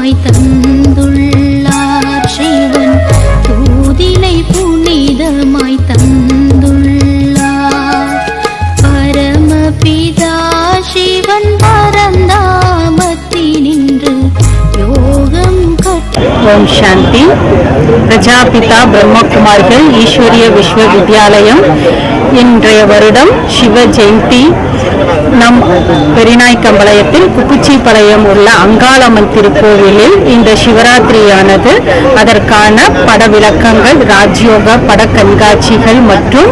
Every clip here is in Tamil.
மாய் தந்துள்ளார் சிவன். தூதிலை புனிதமாய் தந்துள்ளார். பரமபிதா சிவன் பரந்தாமத்தினின்று யோகம் ஓம் சாந்தி. பிரஜாபிதா பிரம்மகுமார்கள் ஈஸ்வரிய விஸ்வவித்யாலயம் இன்றைய வருடம் சிவ ஜெயந்தி. நம் பெரிநாய்க்கம்பாளையத்தில் குப்புச்சிப்பாளையம் உள்ள அங்காளம்மன் திருக்கோவிலில் இந்த சிவராத்திரியானது. அதற்கான பட விளக்கங்கள் ராஜ்யோக பட கண்காட்சிகள் மற்றும்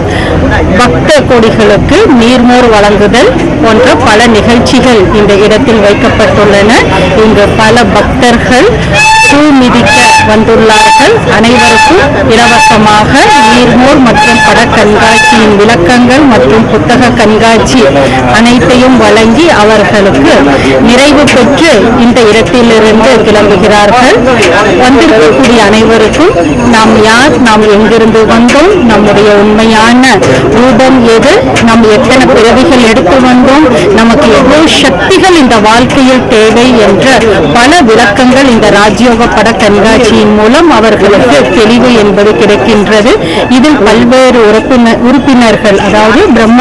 பக்த கொடிகளுக்கு நீர்மோர் வழங்குதல் போன்ற பல நிகழ்ச்சிகள் இந்த இடத்தில் வைக்கப்பட்டுள்ளன. இங்கு பல பக்தர்கள் பூ மிதிக்க வந்துள்ளார்கள். அனைவருக்கும் இலவசமாக நீர்மோர் மற்றும் பட கண்காட்சியின் விளக்கங்கள் மற்றும் புத்தக கண்காட்சி அனைத்தையும் வழங்கி அவர்களுக்கு நிறைவு பெற்று இந்த இடத்திலிருந்து கிளம்புகிறார்கள். வந்திருக்கக்கூடிய அனைவருக்கும் நாம் யார் நாம் எங்கிருந்து வந்தோம் நம்முடைய உண்மையான ரூபம் எது நாம் எத்தனை பிறவிகள் எடுத்து வந்தோம் நமக்கு எவ்வளவு சக்திகள் இந்த வாழ்க்கையில் தேவை என்ற பல விளக்கங்கள் இந்த ராஜ்யோக பட கண்காட்சியின் மூலம் அவர்களுக்கு தெளிவு என்பது கிடைக்கின்றது. இதில் பல்வேறு உறுப்பினர் உறுப்பினர்கள் அதாவது பிரம்ம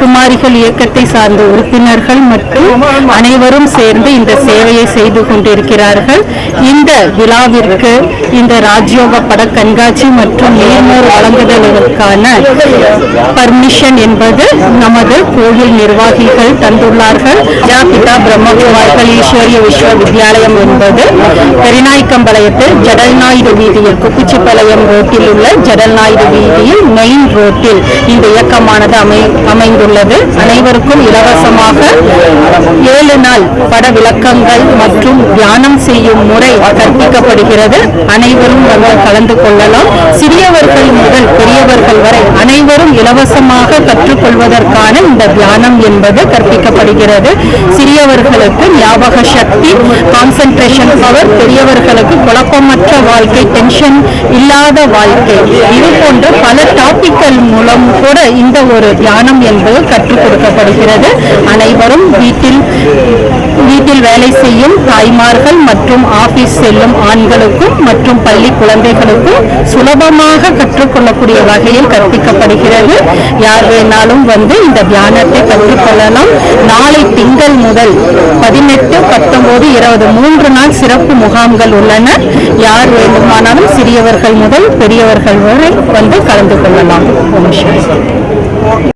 குமாரிகள் இயக்கத்தை சார்ந்த உறுப்பினர்கள் மற்றும் அனைவரும் சேர்ந்து இந்த சேவையை செய்து கொண்டிருக்கிறார்கள். இந்த விழாவிற்கு இந்த ராஜ்யோக பட கண்காட்சி மற்றும் நேர்மோர் வழங்குதலுக்கான பர்மிஷன் என்பது நமது கோயில் நிர்வாகிகள் தந்துள்ளார்கள். ஜாபிதா பிரம்மகுமார்கள் ஈஸ்வரிய விஸ்வவித்யாலயம் என்பது பெரிநாய்க்கம்பாளையத்தில் ஜடல்நாயுடு வீதியில் குப்பிச்சிப்பாளையம் ரோட்டில் உள்ள ஜடல்நாயுடு வீதியில் மெயின் ரோட்டில் இந்த இயக்கமானது அமை அமைந்துள்ளது. அனைவருக்கும் இலவசமாக ஏழு நாள் பட விளக்கங்கள் மற்றும் தியானம் செய்யும் முறை கற்பிக்கப்படுகிறது அனைவரும் கலந்து கொள்ளலாம். சிறியவர்கள் முதல் பெரியவர்கள் வரை அனைவரும் இலவசமாக கற்றுக்கொள்வதற்கான இந்த தியானம் என்பது கற்பிக்கப்படுகிறது. சிறியவர்களுக்கு ஞாபக சக்தி கான்சென்ட்ரேஷன் பவர் பெரியவர்களுக்கு குழப்பமற்ற வாழ்க்கை டென்ஷன் இல்லாத வாழ்க்கை. இது போன்ற பல டாபிக்கள் மூலம் கூட இந்த ஒரு தியானம் என்பது கற்றுக் கொடுக்கப்படுகிறது. அனைவரும் வீட்டில் வீட்டில் வேலை செய்யும் தாய்மார்கள் மற்றும் ஆபீஸ் செல்லும் ஆண்களுக்கும் மற்றும் பள்ளி குழந்தைகளுக்கும் சுலபமாக கற்றுக்கொள்ளக்கூடிய வகையில் கற்பிக்கப்படுகிறது. யார் வேணாலும் வந்து இந்த தியானத்தை கற்றுக்கொள்ளலாம். நாளை திங்கள் முதல் பதினெட்டு பத்தொன்பது இருபது மூன்று நாள் சிறப்பு முகாம்கள் உள்ளன. யார் வேண்டுமானாலும் சிறியவர்கள் முதல் பெரியவர்கள் வரை வந்து கலந்து கொள்ளலாம். ஓம்